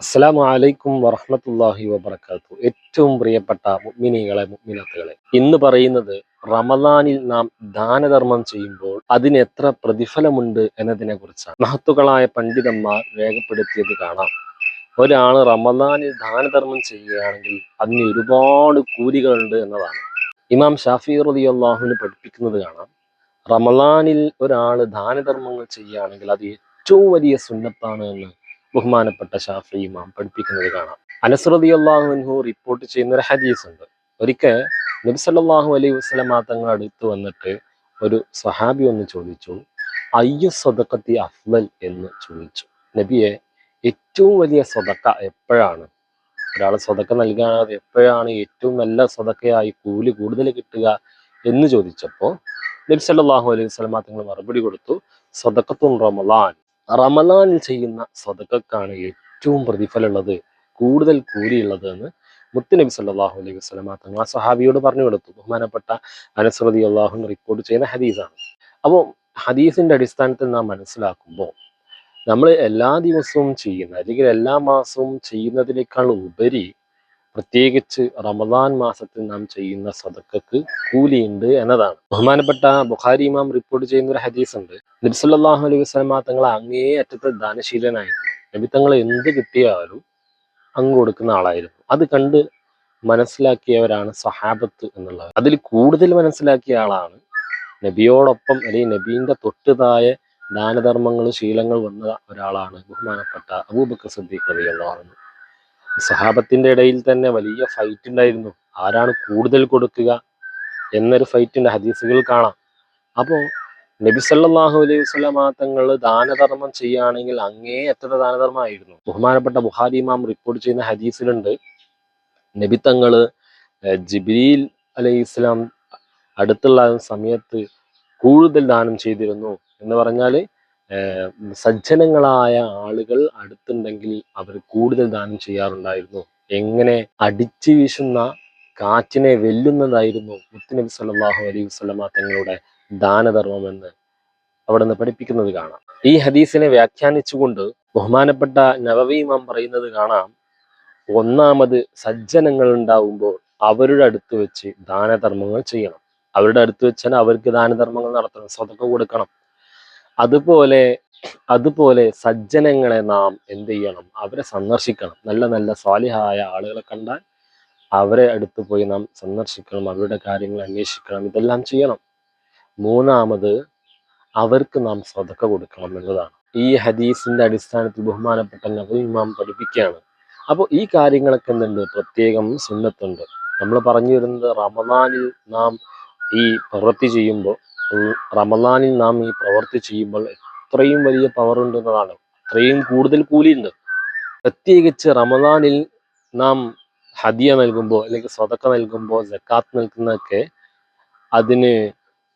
അസ്സലാമു അലൈക്കും വറഹ്മത്തുള്ളാഹി വബർക്കാത്തു ഏറ്റവും പ്രിയപ്പെട്ട മുഗ്മിനികളെ മുഗ്മിനത്തുകളെ ഇന്ന് പറയുന്നത് റമദാനിൽ നാം ദാനധർമ്മം ചെയ്യുമ്പോൾ അതിന് എത്ര പ്രതിഫലമുണ്ട് എന്നതിനെ കുറിച്ചാണ് മഹത്തുക്കളായ പണ്ഡിതന്മാർ രേഖപ്പെടുത്തിയത് കാണാം. ഒരാൾ റമദാനിൽ ദാനധർമ്മം ചെയ്യുകയാണെങ്കിൽ അതിന് ഒരുപാട് കൂലികളുണ്ട് എന്നതാണ്. ഇമാം ഷാഫി അള്ളാഹുവിന് പഠിപ്പിക്കുന്നത് കാണാം. റമദാനിൽ ഒരാൾ ദാനധർമ്മങ്ങൾ ചെയ്യുകയാണെങ്കിൽ അത് ഏറ്റവും വലിയ സുന്നത്താണ് എന്ന് ബഹുമാനപ്പെട്ട ഷാഫി ഇമാം പഠിപ്പിക്കുന്നത് കാണാം. അനസ്രതി അള്ളാഹുൻഹു റിപ്പോർട്ട് ചെയ്യുന്ന ഒരു ഹദീസ് ഉണ്ട്. ഒരിക്കൽ നബി സല്ലല്ലാഹു അലൈഹി വസല്ലമ തങ്ങൾ അടുത്ത് വന്നിട്ട് ഒരു സഹാബി ഒന്ന് ചോദിച്ചു അയ്യു സ്വതക്കത്തി അഫ്ലൽ? എന്ന് ചോദിച്ചു. നബിയെ ഏറ്റവും വലിയ സ്വതക്ക എപ്പോഴാണ്? ഒരാൾ സ്വതക്ക നൽകാതെ എപ്പോഴാണ് ഏറ്റവും നല്ല സ്വതക്കയായി കൂലി കൂടുതൽ കിട്ടുക എന്ന് ചോദിച്ചപ്പോൾ നബി സല്ലല്ലാഹു അലൈഹി വസല്ലമ തങ്ങൾ മറുപടി കൊടുത്തു സ്വതക്കത്തുൻ റമലാൻ റമലാനിൽ ചെയ്യുന്ന സ്വതക്കാണ് ഏറ്റവും പ്രതിഫലമുള്ളത് കൂടുതൽ കൂലിയുള്ളത് എന്ന് മുത്തുനബി സല്ലാഹു അലൈഹി വസല്ലമ തങ്ങൾ ആ സഹാബിയോട് പറഞ്ഞു കൊടുത്തു. ബഹുമാനപ്പെട്ട അനസ്രതി അള്ളാഹു റിപ്പോർട്ട് ചെയ്യുന്ന ഹദീസാണ്. അപ്പോൾ ഹദീസിന്റെ അടിസ്ഥാനത്തിൽ നാം മനസ്സിലാക്കുമ്പോൾ നമ്മൾ എല്ലാ ദിവസവും ചെയ്യുന്ന അല്ലെങ്കിൽ എല്ലാ മാസവും ചെയ്യുന്നതിനേക്കാൾ ഉപരി പ്രത്യേകിച്ച് റമദാൻ മാസത്തിൽ നാം ചെയ്യുന്ന സദക്കക്ക് കൂലിയുണ്ട് എന്നതാണ്. ബഹുമാനപ്പെട്ട ബുഖാരി ഇമാം റിപ്പോർട്ട് ചെയ്യുന്ന ഒരു ഹദീസ് ഉണ്ട് നബിസല്ലാഹു അലൈഹി വസ്ലമ തങ്ങൾ അങ്ങേ അറ്റത്തെ ദാനശീലനായിരുന്നു. നബി തങ്ങൾ എന്ത് കിട്ടിയാലും അങ്ങ് കൊടുക്കുന്ന ആളായിരുന്നു. അത് കണ്ട് മനസ്സിലാക്കിയവരാണ് സഹാബത്ത് എന്നുള്ളത്. അതിൽ കൂടുതൽ മനസ്സിലാക്കിയ ആളാണ് നബിയോടൊപ്പം അല്ലെങ്കിൽ നബീന്റെ തൊട്ടുതായ ദാനധർമ്മങ്ങൾ ശീലങ്ങൾ വന്ന ഒരാളാണ് ബഹുമാനപ്പെട്ട അബൂബക്കർ സദ്ദീഖ് റളിയല്ലാഹു അൻഹു. സഹാബത്തിന്റെ ഇടയിൽ തന്നെ വലിയ ഫൈറ്റ് ഉണ്ടായിരുന്നു. ആരാണ് കൂടുതൽ കൊടുക്കുക എന്നൊരു ഫൈറ്റിന്റെ ഹദീസുകൾ കാണാം. അപ്പോൾ നബി സല്ലല്ലാഹു അലൈഹി വസല്ലമ തങ്ങൾ ദാനധർമ്മം ചെയ്യുകയാണെങ്കിൽ അങ്ങേ അറ്റത്തെ ദാനധർമ്മമായിരുന്നു? ബഹുമാനപ്പെട്ട ബുഹാരി ഇമാം റിപ്പോർട്ട് ചെയ്യുന്ന ഹദീസിലുണ്ട്. നബി തങ്ങൾ ജിബ്രീൽ അലൈഹി ഇസ്ലാം അടുത്തുള്ള സമയത്ത് കൂടുതൽ ദാനം ചെയ്തിരുന്നു എന്ന് പറഞ്ഞാൽ ഏർ സജ്ജനങ്ങളായ ആളുകൾ അടുത്തുണ്ടെങ്കിൽ അവർ കൂടുതൽ ദാനം ചെയ്യാറുണ്ടായിരുന്നു. എങ്ങനെ അടിച്ചു വീശുന്ന കാറ്റിനെ വെല്ലുന്നതായിരുന്നു മുത്തുനബി സല്ലാഹു അലൈഹി വസല്ലമ തങ്ങളുടെ ദാനധർമ്മമെന്ന് അവിടെ നിന്ന് പഠിപ്പിക്കുന്നത് കാണാം. ഈ ഹദീസിനെ വ്യാഖ്യാനിച്ചുകൊണ്ട് ബഹുമാനപ്പെട്ട നവവി ഇമാം പറയുന്നത് കാണാം. ഒന്നാമത് സജ്ജനങ്ങൾ ഉണ്ടാവുമ്പോൾ അവരുടെ അടുത്ത് വെച്ച് ദാനധർമ്മങ്ങൾ ചെയ്യണം. അവരുടെ അടുത്ത് വെച്ചാൽ അവർക്ക് ദാനധർമ്മങ്ങൾ നടത്തണം സ്വതക്ക കൊടുക്കണം. അതുപോലെ അതുപോലെ സജ്ജനങ്ങളെ നാം എന്ത് ചെയ്യണം? അവരെ സന്ദർശിക്കണം. നല്ല നല്ല സ്വാലിഹായ ആളുകളെ കണ്ടാൽ അവരെ അടുത്ത് പോയി നാം സന്ദർശിക്കണം അവരുടെ കാര്യങ്ങൾ അന്വേഷിക്കണം ഇതെല്ലാം ചെയ്യണം. മൂന്നാമത് അവർക്ക് നാം സ്വതക്ക കൊടുക്കണം എന്നതാണ്. ഈ ഹദീസിന്റെ അടിസ്ഥാനത്തിൽ ബഹുമാനപ്പെട്ട നബി ഇമാം പഠിപ്പിക്കുകയാണ്. അപ്പോൾ ഈ കാര്യങ്ങളൊക്കെ എന്തുണ്ട്? പ്രത്യേകം സുന്നത്തുണ്ട്. നമ്മൾ പറഞ്ഞു വരുന്നത് റമദാനിൽ നാം ഈ പ്രവൃത്തി ചെയ്യുമ്പോൾ റമദാനിൽ നാം ഈ പ്രവർത്തി ചെയ്യുമ്പോൾ എത്രയും വലിയ പവർ ഉണ്ട് എന്നതാണ് അത്രയും കൂടുതൽ കൂലിയുണ്ട്. പ്രത്യേകിച്ച് റമദാനിൽ നാം ഹദിയ നൽകുമ്പോൾ അല്ലെങ്കിൽ സ്വതക്ക നൽകുമ്പോൾ ജക്കാത്ത് നൽകുന്നതൊക്കെ അതിന്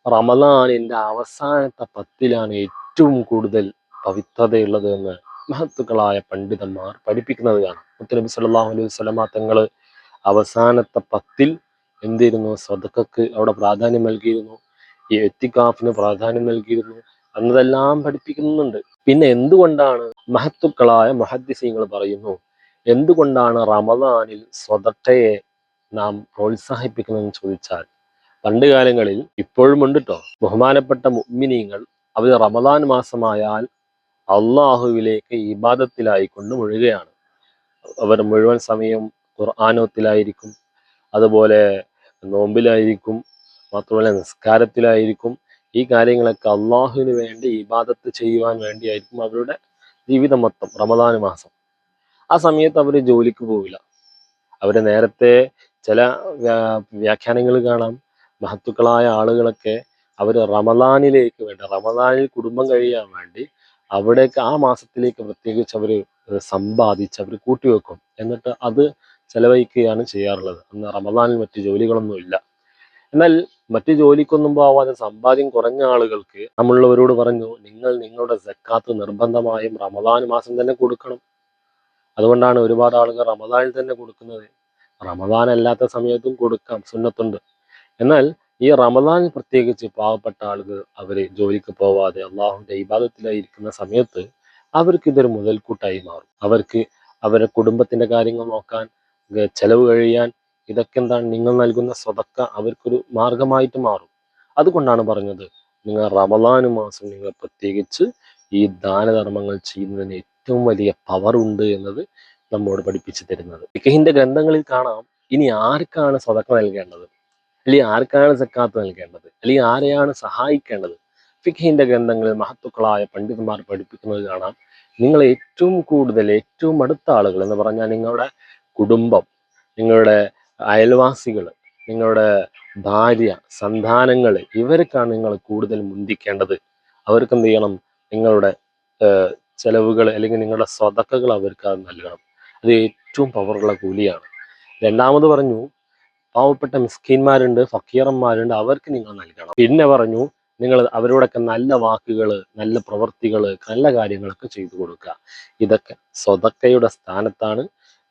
റമദാനിന്റെ അവസാനത്തെ പത്തിലാണ് ഏറ്റവും കൂടുതൽ പവിത്രതയുള്ളത് എന്ന് മഹത്തുക്കളായ പണ്ഡിതന്മാർ പഠിപ്പിക്കുന്നത് കാണാം. മുത്തനബി സല്ലല്ലാഹു അലൈഹി വസല്ലമ തങ്ങൾ അവസാനത്തെ പത്തിൽ എന്തിരുന്നു? സ്വതക്കക്ക് അവിടെ പ്രാധാന്യം നൽകിയിരുന്നു. ഈ എത്തിക്കാഫിന് പ്രാധാന്യം നൽകിയിരുന്നു. എന്നതെല്ലാം പഠിപ്പിക്കുന്നുണ്ട്. പിന്നെ എന്തുകൊണ്ടാണ് മഹത്തുക്കളായ മഹദ്ദിസീങ്ങൾ പറയുന്നു എന്തുകൊണ്ടാണ് റമദാനിൽ സ്വതട്ടയെ നാം പ്രോത്സാഹിപ്പിക്കുന്നതെന്ന് ചോദിച്ചാൽ പണ്ട് കാലങ്ങളിൽ ഇപ്പോഴും ഉണ്ട് കേട്ടോ ബഹുമാനപ്പെട്ട മുഗ്മിനീങ്ങൾ അവർ റമദാൻ മാസമായാൽ അള്ളാഹുവിലേക്ക് ഇബാദത്തിലായിക്കൊണ്ട് മുഴുകയാണ്. അവർ മുഴുവൻ സമയം ഖുർആാനോത്തിലായിരിക്കും അതുപോലെ നോമ്പിലായിരിക്കും മാത്രമല്ല നിസ്കാരത്തിലായിരിക്കും ഈ കാര്യങ്ങളൊക്കെ അള്ളാഹുവിന് വേണ്ടി ഇബാദത്ത് ചെയ്യുവാൻ വേണ്ടിയായിരിക്കും അവരുടെ ജീവിതം മൊത്തം റമദാൻ മാസം. ആ സമയത്ത് അവർ ജോലിക്ക് പോവില്ല. അവർ നേരത്തെ ചില വ്യാഖ്യാനങ്ങൾ കാണാം. മഹത്തുക്കളായ ആളുകളൊക്കെ അവർ റമദാനിലേക്ക് വേണ്ടി റമദാനിൽ കുടുംബം കഴിയാൻ വേണ്ടി അവിടേക്ക് ആ മാസത്തിലേക്ക് പ്രത്യേകിച്ച് അവർ സമ്പാദിച്ച് അവർ കൂട്ടിവെക്കും. എന്നിട്ട് അത് ചെലവഴിക്കുകയാണ് ചെയ്യാറുള്ളത്. അന്ന് റമദാനിൽ മറ്റു ജോലികളൊന്നും ഇല്ല എന്നാൽ മറ്റു ജോലിക്കൊന്നും പോവാതെ സമ്പാദ്യം കുറഞ്ഞ ആളുകൾക്ക് നമ്മളുള്ളവരോട് പറഞ്ഞു നിങ്ങൾ നിങ്ങളുടെ സക്കാത്ത് നിർബന്ധമായും റമദാൻ മാസം തന്നെ കൊടുക്കണം. അതുകൊണ്ടാണ് ഒരുപാട് ആളുകൾ റമദാനിൽ തന്നെ കൊടുക്കുന്നത്. റമദാൻ അല്ലാത്ത സമയത്തും കൊടുക്കാം സുന്നത്തുണ്ട്. എന്നാൽ ഈ റമദാൻ പ്രത്യേകിച്ച് പാവപ്പെട്ട ആളുകൾ അവർ ജോലിക്ക് പോവാതെ അള്ളാഹുന്റെ ഇബാദത്തിലായിരിക്കുന്ന സമയത്ത് അവർക്ക് ഇതൊരു മുതൽക്കൂട്ടായി മാറും. അവർക്ക് അവരുടെ കുടുംബത്തിന്റെ കാര്യങ്ങൾ നോക്കാൻ ചെലവ് കഴിയാൻ ഇതൊക്കെ എന്താണ്? നിങ്ങൾ നൽകുന്ന സ്വതക്ക അവർക്കൊരു മാർഗമായിട്ട് മാറും. അതുകൊണ്ടാണ് പറഞ്ഞത് നിങ്ങൾ റമദാന് മാസം നിങ്ങൾ പ്രത്യേകിച്ച് ഈ ദാനധർമ്മങ്ങൾ ചെയ്യുന്നതിന് ഏറ്റവും വലിയ പവർ ഉണ്ട് എന്നത് നമ്മോട് പഠിപ്പിച്ചു തരുന്നത്. ഫിഖഹിന്റെ ഗ്രന്ഥങ്ങളിൽ കാണാം ഇനി ആർക്കാണ് സ്വതക്ക നൽകേണ്ടത്? അല്ലെങ്കിൽ ആർക്കാണ് സക്കാത്ത് നൽകേണ്ടത്? അല്ലെങ്കിൽ ആരെയാണ് സഹായിക്കേണ്ടത്? ഫിഖഹിന്റെ ഗ്രന്ഥങ്ങളിൽ മഹത്തുക്കളായ പണ്ഡിതന്മാർ പഠിപ്പിക്കുന്നത് കാണാം. നിങ്ങൾ ഏറ്റവും കൂടുതൽ ഏറ്റവും അടുത്ത ആളുകൾ എന്ന് പറഞ്ഞാൽ നിങ്ങളുടെ കുടുംബം നിങ്ങളുടെ അയൽവാസികൾ നിങ്ങളുടെ ഭാര്യ സന്താനങ്ങൾ ഇവർക്കാണ് നിങ്ങൾ കൂടുതൽ മുന്തിക്കേണ്ടത്. അവർക്ക് എന്ത് ചെയ്യണം? നിങ്ങളുടെ ചെലവുകൾ അല്ലെങ്കിൽ നിങ്ങളുടെ സ്വതക്കകൾ അവർക്ക് അത് നൽകണം. അത് ഏറ്റവും പവറുള്ള കൂലിയാണ്. രണ്ടാമത് പറഞ്ഞു പാവപ്പെട്ട മിസ്കീന്മാരുണ്ട് ഫക്കീറന്മാരുണ്ട് അവർക്ക് നിങ്ങൾ നൽകണം. പിന്നെ പറഞ്ഞു നിങ്ങൾ അവരോടൊക്കെ നല്ല വാക്കുകൾ നല്ല പ്രവർത്തികൾ നല്ല കാര്യങ്ങളൊക്കെ ചെയ്തു കൊടുക്കുക. ഇതൊക്കെ സ്വതക്കയുടെ സ്ഥാനത്താണ്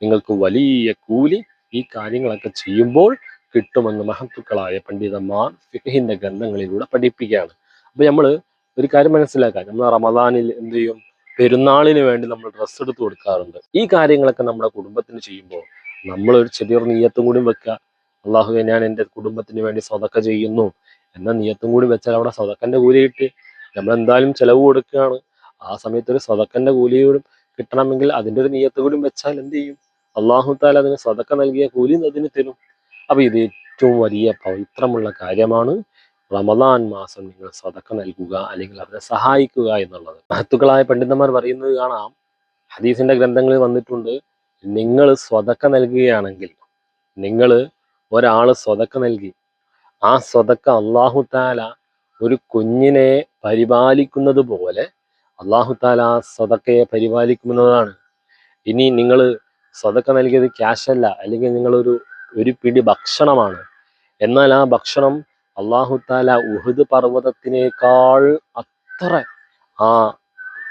നിങ്ങൾക്ക് വലിയ കൂലി ഈ കാര്യങ്ങളൊക്കെ ചെയ്യുമ്പോൾ കിട്ടുമെന്ന് മഹത്തുക്കളായ പണ്ഡിതന്മാർ ഫിഹിന്റെ ഗ്രന്ഥങ്ങളിലൂടെ പഠിപ്പിക്കുകയാണ്. അപ്പൊ നമ്മൾ ഒരു കാര്യം മനസ്സിലാക്കാം. നമ്മൾ റമദാനിൽ എന്ത് ചെയ്യും? പെരുന്നാളിന് വേണ്ടി നമ്മൾ ഡ്രസ്സ് എടുത്ത് കൊടുക്കാറുണ്ട്. ഈ കാര്യങ്ങളൊക്കെ നമ്മുടെ കുടുംബത്തിന് ചെയ്യുമ്പോൾ നമ്മൾ ഒരു ചെറിയൊരു നീയത്തും കൂടി വെക്കുക. അള്ളാഹുവെ ഞാൻ എന്റെ കുടുംബത്തിന് വേണ്ടി സ്വതക്ക ചെയ്യുന്നു. എന്ന നീയത്തും കൂടി വെച്ചാൽ അവിടെ സ്വതക്കന്റെ കൂലി കിട്ടി. നമ്മൾ എന്തായാലും ചെലവ് കൊടുക്കുകയാണ്. ആ സമയത്ത് ഒരു സ്വതക്കന്റെ കൂലിയോടും കിട്ടണമെങ്കിൽ അതിന്റെ ഒരു നീയത്തും കൂടി വെച്ചാൽ എന്ത് ചെയ്യും? അള്ളാഹു താല അതിന് സ്വതക്ക നൽകിയ കൂലി അതിന് തരും. അപ്പൊ ഇത് ഏറ്റവും വലിയ പവിത്രമുള്ള കാര്യമാണ് റമദാൻ മാസം നിങ്ങൾ സ്വതക്ക നൽകുക അല്ലെങ്കിൽ അവരെ സഹായിക്കുക എന്നുള്ളത്. മഹത്തുക്കളായ പണ്ഡിതന്മാർ പറയുന്നത് കാണാം. ഹദീസിന്റെ ഗ്രന്ഥങ്ങളിൽ വന്നിട്ടുണ്ട് നിങ്ങൾ സ്വതക്ക നൽകുകയാണെങ്കിൽ നിങ്ങൾ ഒരാൾ സ്വതക്ക നൽകി. ആ സ്വതക്ക അള്ളാഹു താല ഒരു കുഞ്ഞിനെ പരിപാലിക്കുന്നത് പോലെ അള്ളാഹു താല ആ സ്വതക്കയെ പരിപാലിക്കുന്നതാണ് ഇനി നിങ്ങൾ സ്വതക്ക നൽകിയത് ക്യാഷ് അല്ല. അല്ലെങ്കിൽ നിങ്ങളൊരു ഒരു പിടി ഭക്ഷണമാണ്. എന്നാൽ ആ ഭക്ഷണം അള്ളാഹു താല ഉഹുദ് പർവതത്തിനേക്കാൾ അത്ര ആ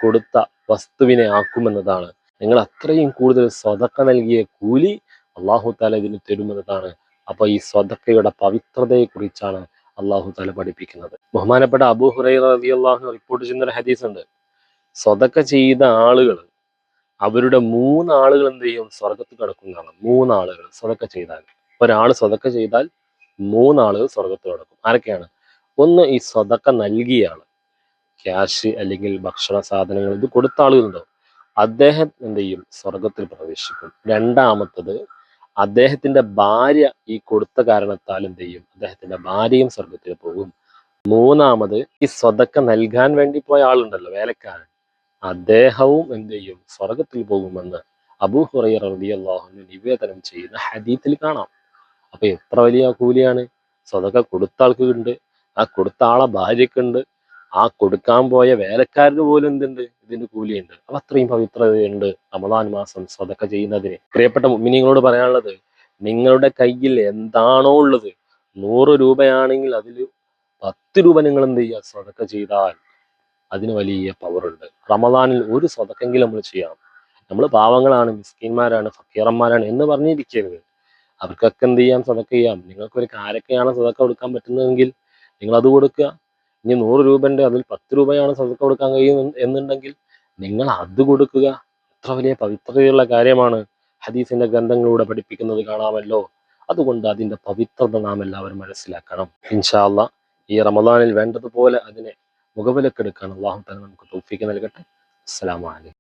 കൊടുത്ത വസ്തുവിനെ ആക്കുമെന്നതാണ്. നിങ്ങൾ അത്രയും കൂടുതൽ സ്വതക്ക നൽകിയ കൂലി അള്ളാഹു താല ഇതിന് തരുമെന്നതാണ്. അപ്പൊ ഈ സ്വതക്കയുടെ പവിത്രതയെ കുറിച്ചാണ് അള്ളാഹു താല പഠിപ്പിക്കുന്നത്. ബഹുമാനപ്പെട്ട അബു ഹുറൈ റബി അള്ളാഹു റിപ്പോർട്ട് ചെയ്യുന്ന ഒരു ഹദീസ് ഉണ്ട് സ്വതക്ക ചെയ്ത ആളുകൾ അവരുടെ മൂന്നാളുകൾ എന്ത് ചെയ്യും? സ്വർഗത്ത് കിടക്കുന്നതാണ് മൂന്നാളുകൾ സ്വതക്ക ചെയ്താൽ. ഒരാൾ സ്വതക്ക ചെയ്താൽ മൂന്നാളുകൾ സ്വർഗത്ത് കിടക്കും. ആരൊക്കെയാണ്? ഒന്ന് ഈ സ്വതക്ക നൽകിയ ആൾ. ക്യാഷ് അല്ലെങ്കിൽ ഭക്ഷണ സാധനങ്ങൾ ഇത് കൊടുത്ത ആളുകളുണ്ടാവും അദ്ദേഹം എന്ത് ചെയ്യും? സ്വർഗത്തിൽ പ്രവേശിക്കും. രണ്ടാമത്തത് അദ്ദേഹത്തിന്റെ ഭാര്യ ഈ കൊടുത്ത കാരണത്താൽ എന്ത് ചെയ്യും? അദ്ദേഹത്തിന്റെ ഭാര്യയും സ്വർഗത്തിൽ പോകും. മൂന്നാമത് ഈ സ്വതക്ക നൽകാൻ വേണ്ടി പോയ ആളുണ്ടല്ലോ വേലക്കാരൻ. അദ്ദേഹവും എന്ത് ചെയ്യും? സ്വർഗത്തിൽ പോകുമെന്ന് അബൂ റബി റളിയല്ലാഹു നിവേദനം ചെയ്യുന്ന ഹദീത്തിൽ കാണാം. അപ്പൊ എത്ര വലിയ കൂലിയാണ്? സ്വതക്ക കൊടുത്ത ആൾക്കുണ്ട് ആ കൊടുത്ത ആളെ ഭാര്യക്കുണ്ട് ആ കൊടുക്കാൻ പോയ വേലക്കാരന് പോലും എന്തുണ്ട്? ഇതിന്റെ കൂലിയുണ്ട്. അപ്പൊ അത്രയും പവിത്രതയുണ്ട് റമദാൻ മാസം സ്വതക്ക ചെയ്യുന്നതിന്. പ്രിയപ്പെട്ട മിനിങ്ങളോട് പറയാനുള്ളത് നിങ്ങളുടെ കയ്യിൽ എന്താണോ ഉള്ളത് നൂറ് രൂപയാണെങ്കിൽ അതിൽ പത്ത് രൂപ നിങ്ങൾ എന്ത് ചെയ്യുക? സ്വതക്ക ചെയ്താൽ അതിന് വലിയ പവറുണ്ട് റമദാനിൽ ഒരു സ്വതക്കെങ്കിലും നമ്മൾ ചെയ്യണം നമ്മൾ പാവങ്ങളാണ് മിസ്കിന്മാരാണ് ഫക്കീറന്മാരാണ് എന്ന് പറഞ്ഞിരിക്കരുത്. അവർക്കൊക്കെ എന്ത് ചെയ്യാം? സ്വതക്ക ചെയ്യാം. നിങ്ങൾക്കൊരു കാരക്കയാണ് സ്വതക്ക കൊടുക്കാൻ പറ്റുന്നതെങ്കിൽ നിങ്ങൾ അത് കൊടുക്കുക. ഇനി നൂറ് രൂപന്റെ അതിൽ പത്ത് രൂപയാണ് സ്വതക്ക കൊടുക്കാൻ കഴിയുന്ന എന്നുണ്ടെങ്കിൽ നിങ്ങൾ അത് കൊടുക്കുക. എത്ര വലിയ പവിത്രതയുള്ള കാര്യമാണ് ഹദീസിന്റെ ഗ്രന്ഥങ്ങളിലൂടെ പഠിപ്പിക്കുന്നത് കാണാമല്ലോ. അതുകൊണ്ട് അതിന്റെ പവിത്രത നാം എല്ലാവരും മനസ്സിലാക്കണം. ഇൻഷാല്ല ഈ റമദാനിൽ വേണ്ടതുപോലെ അതിനെ മുഖവിലക്കെടുക്കാൻ അള്ളാഹു തന്നെ നമുക്ക് തൗഫീക്ക് നൽകട്ടെ. അസ്സലാമു അലൈക്കും.